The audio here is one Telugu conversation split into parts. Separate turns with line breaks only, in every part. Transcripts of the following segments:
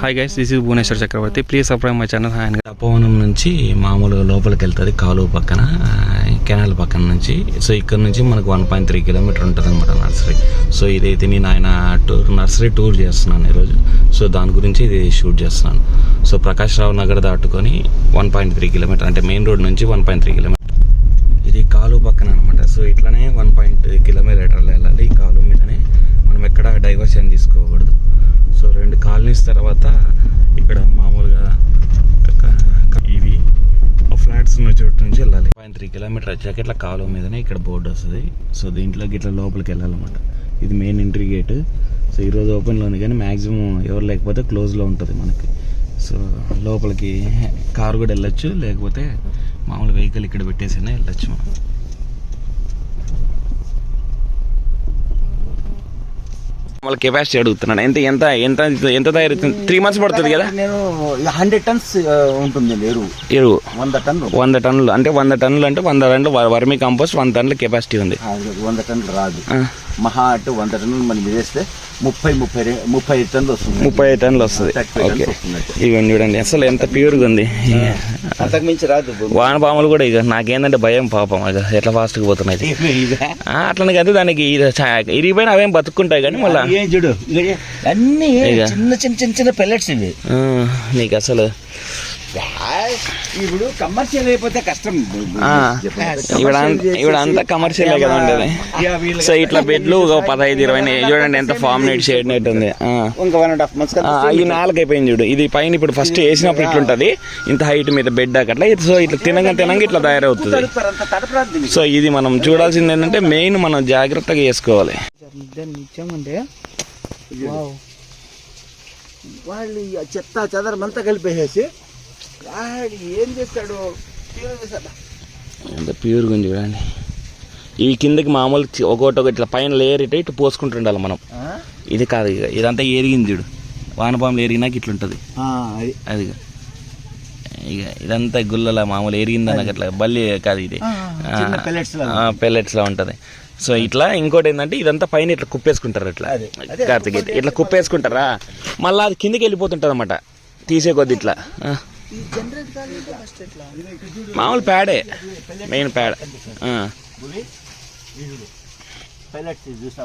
Hi guys this is Bhubaneswar Chakravarthy please subscribe my channel hi
Tapovanam నుంచి మామూలుగా లోపలికి వెళ్తుంది కాలువ పక్కన కెనాల్ పక్కన నుంచి. సో ఇక్కడ నుంచి మనకు వన్ పాయింట్ త్రీ కిలోమీటర్ ఉంటుంది అనమాట నర్సరీ. సో ఇదైతే నేను ఆయన టూర్ నర్సరీ టూర్ చేస్తున్నాను ఈరోజు. సో దాని గురించి ఇది షూట్ చేస్తున్నాను. సో ప్రకాష్ రావు నగర్ దాటుకొని వన్ పాయింట్ త్రీ కిలోమీటర్ అంటే మెయిన్ రోడ్ నుంచి వన్ పాయింట్ త్రీ కిలోమీటర్. ఇది కాలువ పక్కన అనమాట సో ఇట్లానే వన్ పాయింట్ కిలోమీటర్లు వెళ్ళాలి ఈ కాలువ మీదనే. మనం ఎక్కడ డైవర్షన్ తీసుకోకూడదు. సో రెండు కాలనీస్ తర్వాత ఇక్కడ మామూలుగా ఇవి. ఆ ఫ్లాట్స్ ఉన్న చోటు నుంచి వెళ్ళాలి. పాయింట్ త్రీ కిలోమీటర్ వచ్చాక ఇట్లా కాలువ మీదనే ఇక్కడ బోర్డు వస్తుంది. సో దీంట్లోకి ఇట్లా లోపలికి వెళ్ళాలన్నమాట. ఇది మెయిన్ ఎంట్రీ గేట్ సో ఈరోజు ఓపెన్లో ఉంది కానీ మ్యాక్సిమం ఎవరు లేకపోతే క్లోజ్లో ఉంటుంది మనకి. సో లోపలికి కారు కూడా వెళ్ళొచ్చు లేకపోతే మామూలు వెహికల్ ఇక్కడ పెట్టేసినా వెళ్ళొచ్చు మనం. మామూలు కెపాసిటీ అడుగుతున్నాడు ఎంత ఎంత ఎంత ఎంత తయారు త్రీ మంత్స్ పడుతుంది కదా?
నేను హండ్రెడ్ టన్స్ ఉంటుంది ఎరువు.
ఎరువు.
వంద టన్ను
వంద టన్నులు. అంటే వంద టన్నులు అంటే వంద టన్నులు వర్మి కంపోస్ట్ వంద టన్నుల కెపాసిటీ ఉంది.
వంద టన్నులు రాదు. మహా అంటే వంద టన్నులు మనం వేస్తే ముప్పై ముప్పై ముప్పై ఐదు టన్నులు వస్తుంది.
ముప్పై ఐదు టన్నులు వస్తుంది. ఓకే.
వస్తున్నట్టు
ఇవన్నీ చూడండి అసలు ఎంత ప్యూర్గా ఉంది.
అంతకు మించి రాదు
వానపాములు కూడా ఇక నాకేందంటే భయం పాపం. ఇక ఎట్లా ఫాస్ట్గా పోతున్నాయి అట్లనే కదా దానికి ఇరిగిపోయిన అవేం బతుకుంటాయి కానీ మళ్ళీ.
ఏం చూడు అన్ని. చిన్న చిన్న చిన్న చిన్న పెల్లెట్స్ ఇవి.
నీకు అసలు
ఇప్పుడు కమర్షియల్ అయిపోతే కష్టం.
ఇవిడ ఇవిడ అంతా కమర్షియల్ కదా ఉండేది. సో ఇట్లా బెడ్లు ఒక పదహైదు ఇరవై చూడండి ఎంత ఫామ్ నెట్ షేడ్ నెట్ ఉంది. నాలుగు అయిపోయింది చూడు. ఇది పైన ఇప్పుడు ఫస్ట్ వేసినప్పుడు ఇట్లుంటది. ఇంత హైట్ మీద బెడ్ అట్లా. ఇది సో ఇట్లా తినగా తినగా ఇట్లా తయారవుతుంది. సో ఇది మనం చూడాల్సింది ఏంటంటే మెయిన్ మనం జాగ్రత్తగా చేసుకోవాలి
వాళ్ళు చెత్త చెదరం అంతా కలిపేసేసి వాడు ఏం చేస్తాడు తీరం చేస్తాడు.
ఎంత ప్యూర్గా చూడండి. ఇవి కిందకి మామూలు ఒక్కొక్కటి ఒకటి ఇట్లా పైన లేయర్ ఇటు ఇటు పోసుకుంటుండాలి మనం? ఇది కాదు ఇక ఇదంతా ఎరిగింది చూడు. వానపాములు ఎరిగినాక ఇట్లుంటుంది.
అది.
ఇక. ఇదంతా గుల్లల మామూలు ఎరిగిందన్నక అట్లా బల్లి కాదు ఇది. పెల్లెట్స్ లా ఉంటది. సో ఇట్లా ఇంకోటి ఏంటంటే ఇదంతా పైన ఇట్లా కుప్పేసుకుంటారు ఇట్లా. కార్తిక్ ఇట్లా- ఇట్లా కుప్పేసుకుంటారా? మళ్ళీ అది కిందికి వెళ్ళిపోతుంటది అనమాట తీసే కొద్ది ఇట్లా. మామూలు ప్యాడే మెయిన్ ప్యాడ్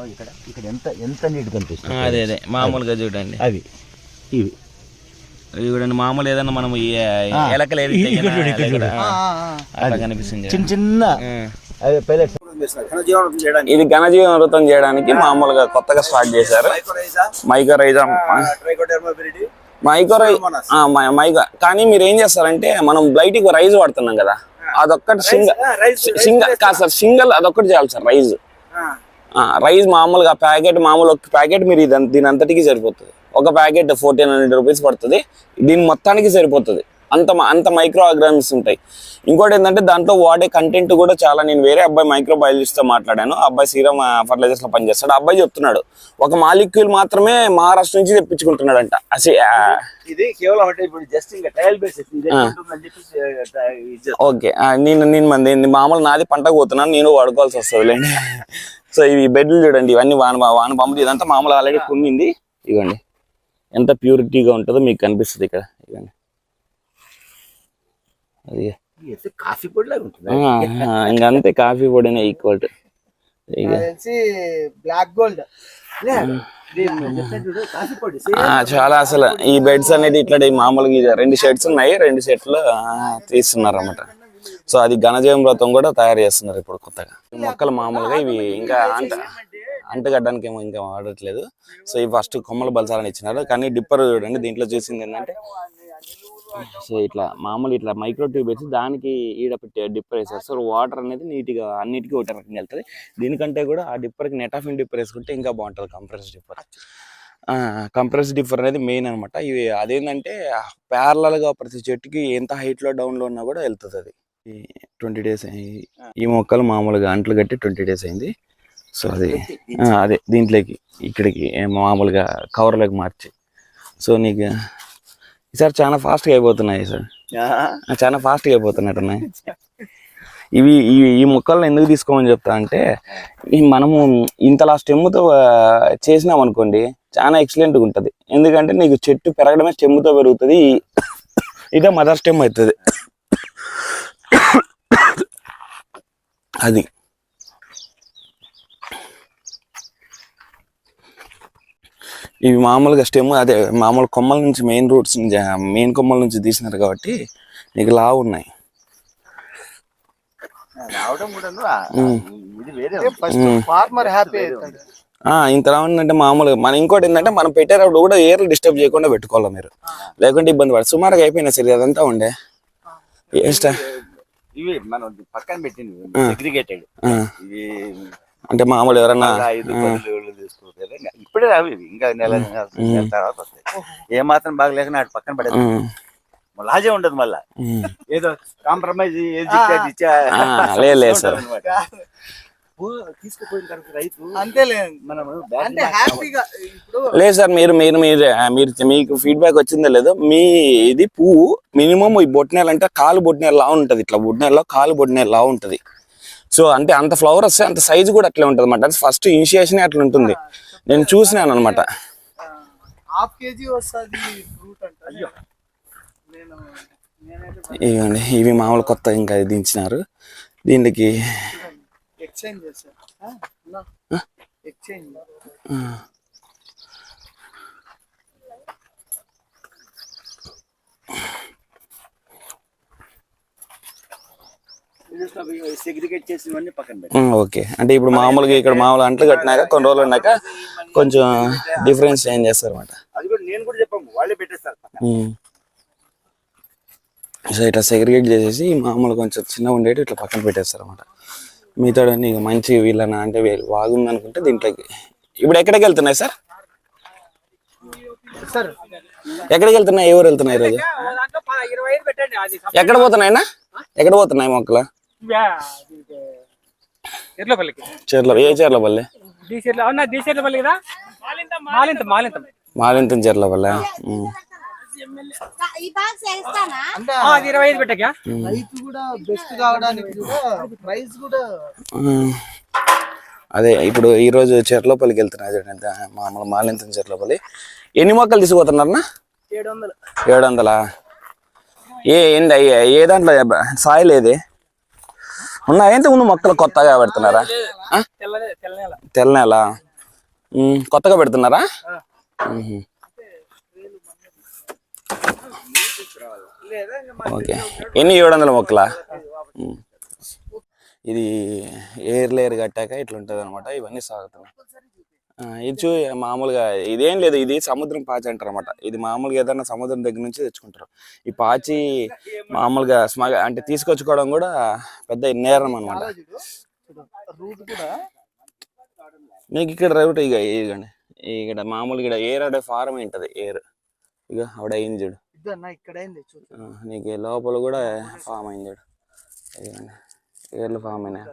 ఇక్కడ ఇక్కడ ఎంత ఎంత నీట్ కనిపిస్తుంది
అదే అదే. మామూలుగా చూడండి.
అవి ఇవి.
ఇవి చూడండి మామూలు ఏదన్నా మనం. ఎలకలు కనిపిస్తుంది
చిన్న చిన్న
ఇది ఘనజీవన వృతం చేయడానికి మామూలుగా కొత్తగా స్టార్ట్ చేశారు. మైకరైజా మైకరై మైక కానీ మీరు ఏం చేస్తారంటే మనం బ్లైట్ రైజ్ వాడుతున్నాం కదా. అదొక్కటి సింగల్ సింగల్ కాదు సార్ సింగల్ అదొక్కటి చేయాలి సార్ రైజ్. రైస్ మామూలుగా ప్యాకెట్ మామూలు ఒక ప్యాకెట్ మీరు దీని అంతటికి సరిపోతుంది. ఒక ప్యాకెట్ ఫోర్టీన్ హండ్రెడ్ రూపీస్ పడుతుంది. దీని మొత్తానికి సరిపోతుంది. అంత అంత మైక్రో ఆర్గానిమ్స్ ఉంటాయి. ఇంకోటి ఏంటంటే దాంట్లో వాడే కంటెంట్ కూడా చాలా నేను వేరే అబ్బాయి మైక్రో బయాలజిస్ట్తో మాట్లాడాను అబ్బాయి సీరం ఫర్టిలైజర్స్లో పనిచేస్తాడు. అబ్బాయి చెప్తున్నాడు ఒక మాలిక్యూల్ మాత్రమే మహారాష్ట్ర నుంచి తెప్పించుకుంటున్నాడంట. అసే ఆ,
ఇది కేవలం అంటే ఇప్పుడు జస్ట్ ఇంకా ట్రయల్ చేస్తాం.
ఓకే నేను నేను మంది మామూలు నాది పంటకు పోతున్నాను నేను వాడుకోవాల్సి వస్తుంది లేండి. సో ఇవి బెడ్లు చూడండి ఇవన్నీ వాన వాన పంపులు ఇదంతా మామూలు ఆల్రెడీ కుమ్మింది. ఇవ్వండి ఎంత ప్యూరిటీగా ఉంటుందో మీకు కనిపిస్తుంది ఇక్కడ ఇవ్వండి. అది.
కాఫీ పొడి లాగా ఉంటుంది
ఇంకా అంతే కాఫీ పొడినే ఈక్వల్
బ్లాక్ గోల్డ్
చాలా అసలు ఈ బెడ్స్ అనేది ఇట్లా మామూలుగా రెండు షెడ్స్ ఉన్నాయి రెండు షెడ్లు తీస్తున్నారు అన్నమాట సో అది ఘనజీవం వ్రతం కూడా తయారు చేస్తున్నారు ఇప్పుడు కొత్తగా. ఈ మొక్కలు మామూలుగా ఇవి ఇంకా అంట అంటగడ్డానికి ఏమో ఇంకా వాడట్లేదు. సో ఇవి ఫస్ట్ కొమ్మలు బలసాలని ఇచ్చినారు. కానీ డిప్పర్ చూడండి దీంట్లో చూసింది ఏంటంటే సో ఇట్లా మామూలు ఇట్లా మైక్రో ట్యూబ్ వేసి దానికి ఈడ పెట్టే డిప్పర్ వేసేస్తారు వాటర్ అనేది నీట్గా అన్నిటికీ ఒకటే రకంగా వెళ్తుంది. దీనికంటే కూడా ఆ డిప్పర్కి నెట్ ఆఫ్ ఇన్ డిప్పర్ వేసుకుంటే ఇంకా బాగుంటుంది కంప్రెస్ డిప్పర్. కంప్రెస్ డిఫర్ అనేది మెయిన్ అనమాట ఇవి అదేంటంటే ప్యారలల్గా ప్రతి చెట్టుకి ఎంత హైట్లో డౌన్లో ఉన్నా కూడా వెళ్తుంది అది. ట్వంటీ డేస్ అయ్యి ఈ మొక్కలు మామూలుగా అంట్లు కట్టి ట్వంటీ డేస్ అయింది. సో అది అదే దీంట్లోకి ఇక్కడికి మామూలుగా కవర్లోకి మార్చి. సో నీకు ఈసారి చాలా ఫాస్ట్గా అయిపోతున్నాయి సార్ చాలా ఫాస్ట్గా అయిపోతున్నట్టున్నాయి ఇవి ఈ ఈ మొక్కలను ఎందుకు తీసుకోమని చెప్తా అంటే మనము ఇంతలా స్టెమ్తో చేసినాం అనుకోండి చాలా ఎక్సలెంట్గా ఉంటుంది. ఎందుకంటే నీకు చెట్టు పెరగడమే స్టెమ్తో పెరుగుతుంది ఇదే మదర్ స్టెమ్ అవుతుంది. అది. ఇవి మామూలుగా స్టెమ్ అదే మామూలు కొమ్మల నుంచి మెయిన్ రూట్స్ మెయిన్ కొమ్మల నుంచి తీసినారు కాబట్టి నీకు లావు ఉన్నాయి.
రావడం కూడా
ఉమ్.
ఇది వేరే ఫస్ట్ ఫార్మర్ హ్యాపీ అవుతాడు
ఆ, ఇంత ఉందంటే మామూలుగా మనం ఇంకోటి ఏంటంటే మనం పెట్టేటప్పుడు కూడా ఏర్లు డిస్టర్బ్ చేయకుండా పెట్టుకోవాలి మీరు. లేకుంటే ఇబ్బంది పడు సుమారుగా అయిపోయినా సరే అదంతా ఉండే.
ఇవి మనం పక్కన పెట్టింది. సెగ్రిగేటెడ్
అంటే మామూలు ఎవరన్నా
ఐదు ఇప్పుడే రావు ఇవి. ఇంకా నెల నెల తర్వాత వస్తాయి. ఏ మాత్రం బాగలేక నాటి పక్కన పడేది లాజే ఉండదు మళ్ళా. ఏదో కాంప్రమైజ్ ఏది ఇచ్చా
సార్.
అంటే
లేదు సార్ మీరు మీరు మీరు మీరు మీకు ఫీడ్బ్యాక్ వచ్చిందో లేదో మీ ఇది పువ్వు మినిమం ఈ బొట్నేలు అంటే కాలు బొట్నేలు లా ఉంటుంది. ఇట్లా బొట్నేల్లో కాలు బొట్నేలు లా ఉంటుంది. సో అంటే అంత ఫ్లవర్ వస్తే అంత సైజు కూడా అట్లే ఉంటుంది అనమాట ఫస్ట్ ఇనిషియేషన్ అట్లా ఉంటుంది. నేను చూసినాను అనమాట
హాఫ్ కేజీ వస్తుంది ఫ్రూట్ అంట. అయ్యో. నేను నేనైతే
ఇవ్వండి ఇవి మామూలు కొత్త ఇంకా దించినారు. దీనికి
ఎక్స్చేంజ్
సెగ్రిగేట్ చేసినవన్నీ పక్కన పెట్టి.
Um, okay. అంటే ఇప్పుడు మామూలుగా ఇక్కడ మామూలు అంట్లు కట్టినాక కొన్ని రోజులు ఉన్నాక కొంచెం డిఫరెన్స్ చేంజ్ చేస్తారు అనమాట
అది కూడా నేను కూడా చెప్పాము వాళ్ళే పెట్టేస్తారు పక్కన.
సో ఇట్లా సెగ్రిగేట్ చేసేసి మామూలు కొంచెం చిన్న ఉండేటి ఇట్లా పక్కన పెట్టేస్తారు అనమాట మిగతా నీకు మంచి వీళ్ళన? అంటే వీళ్ళు బాగుంది అనుకుంటే దీంట్లోకి. ఇప్పుడు ఎక్కడికి వెళ్తున్నాయి సార్?
సార్.
ఎక్కడికి వెళ్తున్నాయి? ఎవరు వెళ్తున్నాయి ఈరోజు? ఎక్కడ పోతున్నాయినా ఎక్కడ పోతున్నాయి మొక్కలు? చీరల ఏ
అవునా కదా? మాలింతం మాలింతం
మాలింతం
అది ఇరవై ఐదు పెట్టకా.
రైతు కూడా బెస్ట్ కావడానికి కూడా ప్రైస్ కూడా
ఉమ్. అదే ఇప్పుడు ఈ రోజు చీరలోపల్లికి వెళ్తున్నా చూడండి మామూలు మాలింతం చీరలోపల్లి. ఎన్ని మొక్కలు తీసుకుపోతున్నారన్నా?
ఏడు వందలు.
ఏడు వందలా? ఏ ఏంది అయ్యే ఏ దాంట్లో సాయిల్ ఏది? ఉన్నాయా ఎంత ముందు మొక్కలు కొత్తగా పెడుతున్నారా?
తెల్ల నెల
తెల్ల నెల ఉమ్, కొత్తగా పెడుతున్నారా. ఓకే. ఎన్ని ఏడు వందల మొక్కలా. ఇది ఏర్ లేయర్ కట్టాక ఇట్లా ఉంటుంది అనమాట ఇవన్నీ సాగుతున్నాయి. ఇది చూ మామూలుగా ఇదేం లేదు ఇది సముద్రం పాచి అంటారు అనమాట ఇది మామూలుగా ఏదైనా సముద్రం దగ్గర నుంచి తెచ్చుకుంటారు. ఈ పాచి మామూలుగా స్మగ అంటే తీసుకొచ్చుకోవడం కూడా పెద్ద నేరం అనమాట మీకు ఇక్కడ రౌట్ ఇక ఇదిగోండి ఇక్కడ మామూలుగా ఇక్కడ ఏర్ అడే ఫారం ఉంటుంది ఏర్. ఇక ఆవిడ అయింది చూడు. నీకు లోపల కూడా ఫామ్ అయింది చూడు. ఇదిగోండి ఏర్లు ఫామ్ అయినాయి.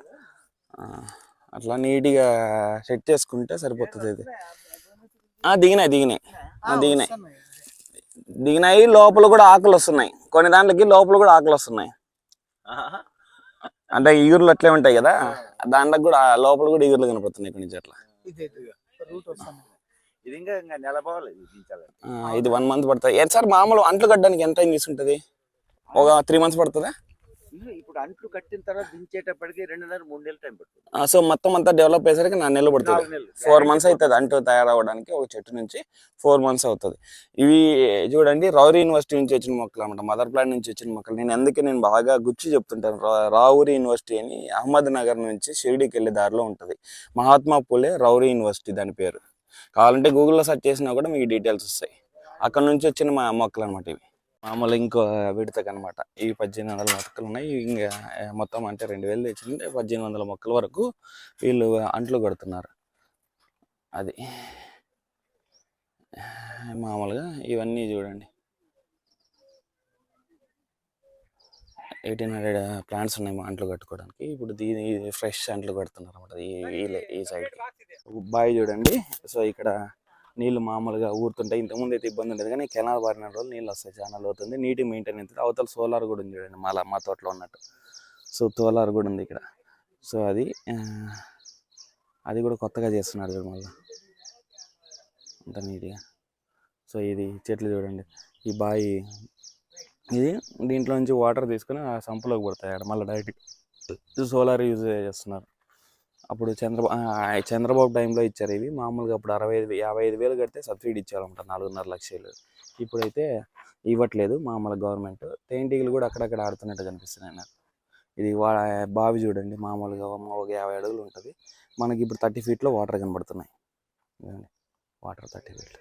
ఆ, అట్లా నీట్గా సెట్ చేసుకుంటే సరిపోతుంది ఇది. ఆ, దిగినాయి దిగినాయి. దిగినాయి. దిగినాయి లోపల కూడా ఆకులు వస్తున్నాయి. కొన్ని దాంట్లకి లోపల కూడా ఆకులు వస్తున్నాయి. అంటే ఈగుర్లు అట్లే ఉంటాయి కదా? దాంట్లోకి కూడా లోపల కూడా ఈగుర్లు కనపడుతున్నాయి కొన్ని చోట్ల
ఇది
వన్ మంత్ పడుతుంది. సార్ మామూలు అంట్లు కట్టడానికి ఎంత టైం తీసుకుంటుంది? ఒక త్రీ మంత్స్ పడుతుందా?
ఇప్పుడు అంట్లు కట్టిన తర్వాత దించేటప్పటికి రెండున్నర మూడు నెలలు టైం పడుతుంది.
సో మొత్తం అంతా డెవలప్ అయ్యేసరికి నాలుగు నెలలు పడుతుంది. ఫోర్ మంత్స్ అవుతుంది అంటూ తయారవడానికి ఒక చెట్టు నుంచి ఫోర్ మంత్స్ అవుతుంది. ఇవి చూడండి రౌరీ యూనివర్సిటీ నుంచి వచ్చిన మొక్కలు అనమాట మదర్ ప్లాంట్ నుంచి వచ్చిన మొక్కలు. నేను అందుకే నేను బాగా గుచ్చి చెప్తుంటాను. రావురి యూనివర్సిటీ అని అహ్మద్ నగర్ నుంచి షిరిడీకి వెళ్ళే దారిలో ఉంటుంది. మహాత్మా పూలే రౌరీ యూనివర్సిటీ దాని పేరు. కావాలంటే గూగుల్లో సెర్చ్ చేసినా కూడా మీకు డీటెయిల్స్ వస్తాయి. అక్కడ నుంచి వచ్చిన మా మొక్కలు అనమాట ఇవి. మామూలు ఇంకో విడతకు అనమాట. ఇవి పద్దెనిమిది వందల మొక్కలు ఉన్నాయి. ఇంకా మొత్తం అంటే రెండు వేలు తెచ్చింటే పద్దెనిమిది వందల మొక్కల వరకు వీళ్ళు అంట్లు కొడుతున్నారు. అది. మామూలుగా ఇవన్నీ చూడండి. ఎయిటీన్ హండ్రెడ్ ప్లాంట్స్ ఉన్నాయి మా అంట్లు కట్టుకోవడానికి. ఇప్పుడు దీని ఫ్రెష్ అంట్లు కడుతున్నారు అనమాట ఈ ఈ- ఈ సైడ్ బావి చూడండి. సో ఇక్కడ నీళ్ళు మామూలుగా ఊరుతుంటాయి. ఇంతకుముందు అయితే ఇబ్బంది ఉండేది. కానీ కెనాల్ పారిన రోజులు నీళ్ళు వస్తాయి చాలా అవుతుంది. నీటి మెయింటెనెన్స్ అవతల సోలార్ కూడా ఉంది చూడండి మళ్ళీ మా తోటలో ఉన్నట్టు. సో సోలార్ కూడా ఉంది ఇక్కడ. సో అది అది కూడా కొత్తగా చేస్తున్నారు చూడు మళ్ళీ. అంత నీట్గా. సో ఇది చెట్లు చూడండి. ఈ బావి ఇది దీంట్లో నుంచి వాటర్ తీసుకుని ఆ సంపులోకి పడతాయి ఆడ. మళ్ళీ డైరెక్ట్ సోలార్ యూజ్ చేస్తున్నారు. అప్పుడు చంద్రబాబు చంద్రబాబు టైంలో ఇచ్చారు ఇవి. మామూలుగా అప్పుడు అరవై ఐదు యాభై ఐదు వేలు కడితే సబ్సిడీ ఇచ్చారన్నమాట నాలుగున్నర లక్షలు. ఇప్పుడైతే ఇవ్వట్లేదు మామూలు గవర్నమెంట్. తేనెటీగలు కూడా అక్కడక్కడ ఆడుతున్నట్టు కనిపిస్తున్నాయి నాకు ఇది వా బావి చూడండి మామూలుగా ఒక యాభై అడుగులు ఉంటుంది. మనకి ఇప్పుడు థర్టీ ఫీట్లో వాటర్ కనబడుతున్నాయి. Water thirty feet